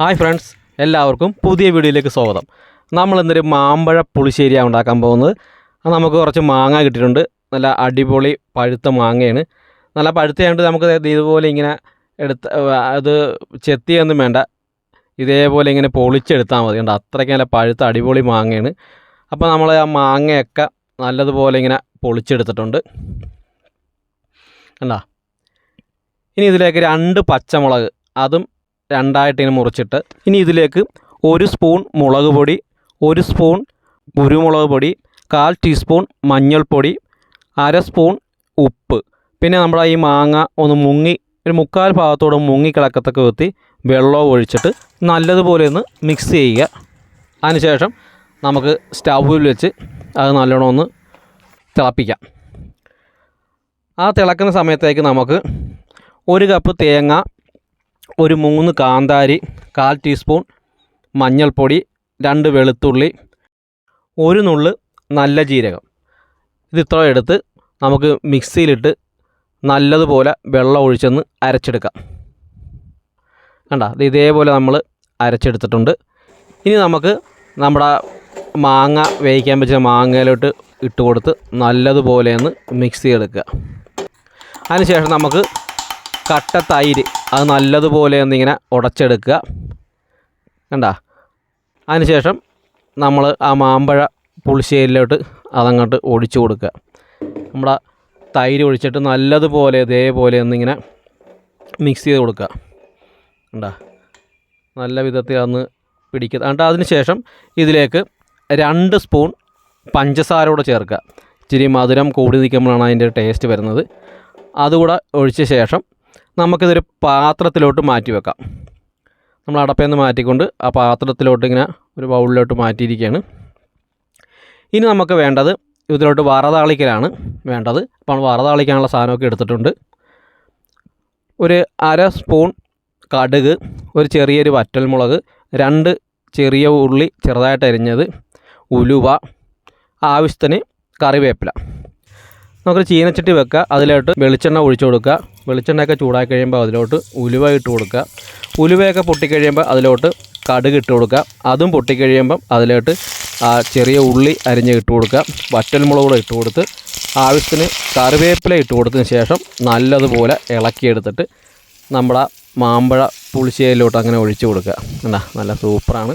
Hi friends എല്ലാവർക്കും പുതിയ വീഡിയോയിലേക്ക് സ്വാഗതം. നമ്മൾ ഇന്നൊരു മാമ്പഴ പുളിശ്ശേരിയാണ് ഉണ്ടാക്കാൻ പോകുന്നത്. നമുക്ക് കുറച്ച് മാങ്ങ കിട്ടിയിട്ടുണ്ട്. നല്ല അടിപൊളി പഴുത്ത മാങ്ങയാണ്. നല്ല പഴുത്തയായിട്ട് നമുക്ക് ഇതുപോലെ ഇങ്ങനെ എടുത്ത് അത് ചെത്തിയൊന്നും വേണ്ട. ഇതേപോലെ ഇങ്ങനെ പൊളിച്ചെടുത്താൽ മതി. ഉണ്ട് അത്രയ്ക്ക് നല്ല പഴുത്ത അടിപൊളി മാങ്ങയാണ്. അപ്പോൾ നമ്മൾ ആ മാങ്ങയൊക്കെ നല്ലതുപോലെ ഇങ്ങനെ പൊളിച്ചെടുത്തിട്ടുണ്ട്. കണ്ടോ? ഇനി ഇതിലേക്ക് രണ്ട് പച്ചമുളക് അതും രണ്ടായിട്ട് ഇങ്ങനെ മുറിച്ചിട്ട് ഇനി ഇതിലേക്ക് ഒരു സ്പൂൺ മുളക് പൊടി ഒരു സ്പൂൺ കുരുമുളക് പൊടി കാൽ ടീസ്പൂൺ മഞ്ഞൾപ്പൊടി അര സ്പൂൺ ഉപ്പ്. പിന്നെ നമ്മുടെ ഈ മാങ്ങ ഒന്ന് മുങ്ങി ഒരു മുക്കാൽ ഭാഗത്തോടെ മുങ്ങി കിടക്കത്തക്ക വിധത്തി വെള്ളവും ഒഴിച്ചിട്ട് നല്ലതുപോലെ ഒന്ന് മിക്സ് ചെയ്യുക. അതിനുശേഷം നമുക്ക് സ്റ്റൗവിൽ വെച്ച് അത് നല്ലോണം ഒന്ന് തിളപ്പിക്കാം. ആ തിളക്കുന്ന സമയത്തേക്ക് നമുക്ക് ഒരു കപ്പ് തേങ്ങ ഒരു മൂന്ന് കാന്താരി കാൽ ടീസ്പൂൺ മഞ്ഞൾപ്പൊടി രണ്ട് വെളുത്തുള്ളി ഒരു നുള്ള് നല്ല ജീരകം. ഇത് ഇത്ര എടുത്ത് നമുക്ക് മിക്സിയിലിട്ട് നല്ലതുപോലെ വെള്ളം ഒഴിച്ചൊന്ന് അരച്ചെടുക്കാം. കണ്ട? ഇത് ഇതേപോലെ നമ്മൾ അരച്ചെടുത്തിട്ടുണ്ട്. ഇനി നമുക്ക് നമ്മുടെ മാങ്ങ വേവിക്കാൻ വെച്ച മാങ്ങയിലോട്ട് ഇട്ട് കൊടുത്ത് നല്ലതുപോലെ ഒന്ന് മിക്സ് ചെയ്തെടുക്കുക. അതിനുശേഷം നമുക്ക് കട്ട തൈര്. അത് നല്ലതുപോലെ ഒന്നിങ്ങനെ ഉടച്ചെടുക്കുക. കണ്ട? അതിനുശേഷം നമ്മൾ ആ മാമ്പഴ പുളിശ്ശേരിയിലോട്ട് അതങ്ങോട്ട് ഒഴിച്ചു കൊടുക്കുക. നമ്മുടെ തൈര് ഒഴിച്ചിട്ട് നല്ലതുപോലെ ഇതേപോലെ ഒന്നിങ്ങനെ മിക്സ് ചെയ്ത് കൊടുക്കുക. കണ്ട? നല്ല വിധത്തിൽ അന്ന് പിടിക്കുക. എന്നിട്ട് അതിനുശേഷം ഇതിലേക്ക് രണ്ട് സ്പൂൺ പഞ്ചസാര കൂടെ ചേർക്കുക. ഇച്ചിരി മധുരം കൂടി നിൽക്കുമ്പോഴാണ് അതിന്റെ ടേസ്റ്റ് വരുന്നത്. അതുകൂടെ ഒഴിച്ച ശേഷം നമുക്കിതൊരു പാത്രത്തിലോട്ട് മാറ്റി വെക്കാം. നമ്മൾ അടപ്പേന്ന് മാറ്റിക്കൊണ്ട് ആ പാത്രത്തിലോട്ട് ഇങ്ങനെ ഒരു ബൗളിലോട്ട് മാറ്റിയിരിക്കുകയാണ്. ഇനി നമുക്ക് വേണ്ടത് ഇതിലോട്ട് വറതാളിക്കലാണ് വേണ്ടത്. അപ്പോൾ വറതാളിക്കാനുള്ള സാധനമൊക്കെ എടുത്തിട്ടുണ്ട്. ഒരു അര സ്പൂൺ കടുക് ഒരു ചെറിയൊരു വറ്റൽമുളക് രണ്ട് ചെറിയ ഉള്ളി ചെറുതായിട്ട് അരിഞ്ഞത് ഉലുവ ആവശ്യത്തിന് കറിവേപ്പില. നമുക്ക് ചീനച്ചട്ടി വെക്കുക. അതിലോട്ട് വെളിച്ചെണ്ണ ഒഴിച്ചു കൊടുക്കുക. വെളിച്ചെണ്ണയൊക്കെ ചൂടാക്കി കഴിയുമ്പോൾ അതിലോട്ട് ഉലുവ ഇട്ട് കൊടുക്കുക. ഉലുവയൊക്കെ പൊട്ടിക്കഴിയുമ്പോൾ അതിലോട്ട് കടുക് ഇട്ട് കൊടുക്കുക. അതും പൊട്ടിക്കഴിയുമ്പം അതിലോട്ട് ആ ചെറിയ ഉള്ളി അരിഞ്ഞ് ഇട്ട് കൊടുക്കുക. വറ്റൽമുളക് കൂടെ ഇട്ട് കൊടുത്ത് ആവശ്യത്തിന് കറിവേപ്പില ഇട്ട് കൊടുത്തതിന് ശേഷം നല്ലതുപോലെ ഇളക്കിയെടുത്തിട്ട് നമ്മുടെ മാമ്പഴ പുളിശ്ശേരിയിലോട്ട് അങ്ങനെ ഒഴിച്ചു കൊടുക്കുക. എന്താ നല്ല സൂപ്പറാണ്.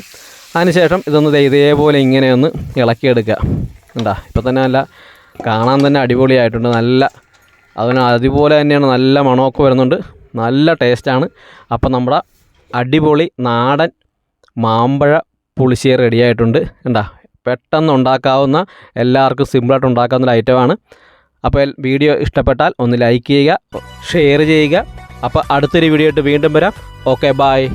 അതിനുശേഷം ഇതൊന്ന് ഇതേപോലെ ഇങ്ങനെയൊന്ന് ഇളക്കിയെടുക്കുക. എന്താ ഇപ്പം തന്നെ നല്ല കാണാൻ തന്നെ അടിപൊളിയായിട്ടുണ്ട്. നല്ല അതിന് അതുപോലെ തന്നെയാണ് നല്ല മണമൊക്കെ വരുന്നുണ്ട്. നല്ല ടേസ്റ്റാണ്. അപ്പം നമ്മുടെ അടിപൊളി നാടൻ മാമ്പഴ പുളിശ്ശേരി റെഡിയായിട്ടുണ്ട്. എന്താ പെട്ടെന്ന് ഉണ്ടാക്കാവുന്ന എല്ലാവർക്കും സിമ്പിളായിട്ട് ഉണ്ടാക്കാവുന്ന ഒരു ഐറ്റമാണ് അപ്പോൾ വീഡിയോ ഇഷ്ടപ്പെട്ടാൽ ഒന്ന് ലൈക്ക് ചെയ്യുക ഷെയർ ചെയ്യുക. അപ്പോൾ അടുത്തൊരു വീഡിയോ ആയിട്ട് വീണ്ടും വരാം. Okay bye